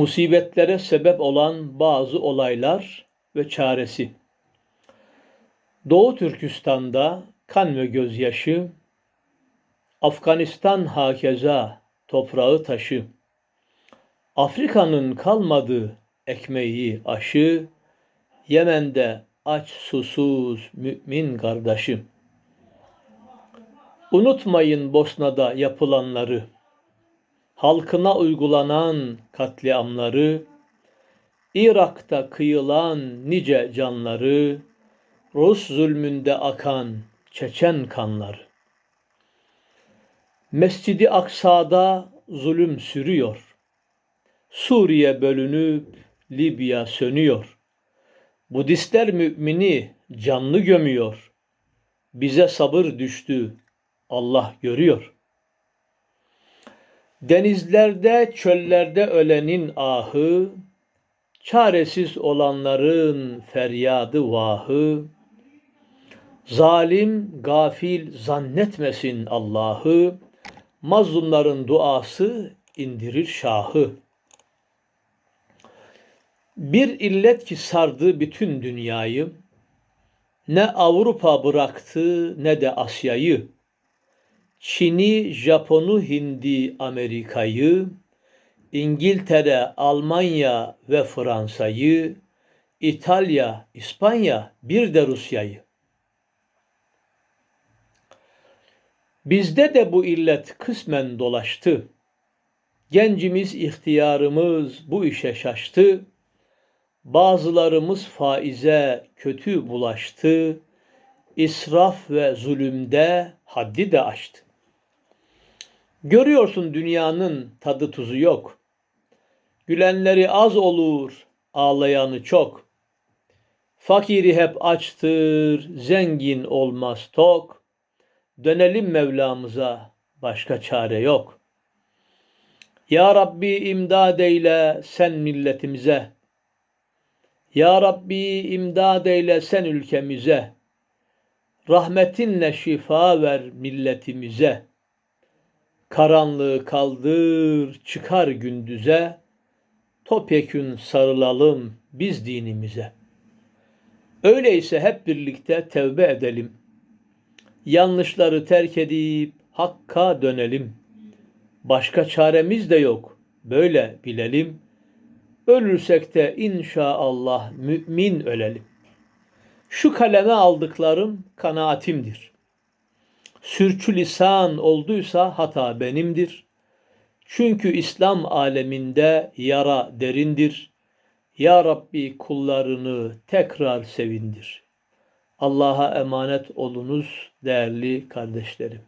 Musibetlere sebep olan bazı olaylar ve çaresi. Doğu Türkistan'da kan ve gözyaşı, Afganistan hakeza toprağı taşı, Afrika'nın kalmadı ekmeği aşı, Yemen'de aç susuz mümin kardeşim. Unutmayın Bosna'da yapılanları, halkına uygulanan katliamları, Irak'ta kıyılan nice canları, Rus zulmünde akan Çeçen kanları. Mescidi Aksa'da zulüm sürüyor. Suriye bölünüp Libya sönüyor. Budistler mümini canlı gömüyor. Bize sabır düştü. Allah görüyor. Denizlerde, çöllerde ölenin ahı, çaresiz olanların feryadı vahı, zalim, gafil zannetmesin Allah'ı, mazlumların duası indirir şahı. Bir illet ki sardı bütün dünyayı, ne Avrupa bıraktı ne de Asya'yı, Çin'i, Japon'u, Hindi, Amerika'yı, İngiltere, Almanya ve Fransa'yı, İtalya, İspanya, bir de Rusya'yı. Bizde de bu illet kısmen dolaştı. Gencimiz, ihtiyarımız bu işe şaştı. Bazılarımız faize kötü bulaştı. İsraf ve zulümde haddi de aştı. Görüyorsun dünyanın tadı tuzu yok. Gülenleri az olur, ağlayanı çok. Fakiri hep açtır, zengin olmaz tok. Dönelim Mevlamıza, başka çare yok. Ya Rabbi imdad eyle sen milletimize. Ya Rabbi imdad eyle sen ülkemize. Rahmetinle şifa ver milletimize. Karanlığı kaldır, çıkar gündüze. Topyekün sarılalım biz dinimize. Öyleyse hep birlikte tevbe edelim. Yanlışları terk edip hakka dönelim. Başka çaremiz de yok. Böyle bilelim. Ölürsek de inşallah mümin ölelim. Şu kaleme aldıklarım kanaatimdir. Sürçülisan olduysa hata benimdir. Çünkü İslam aleminde yara derindir. Ya Rabbi kullarını tekrar sevindir. Allah'a emanet olunuz değerli kardeşlerim.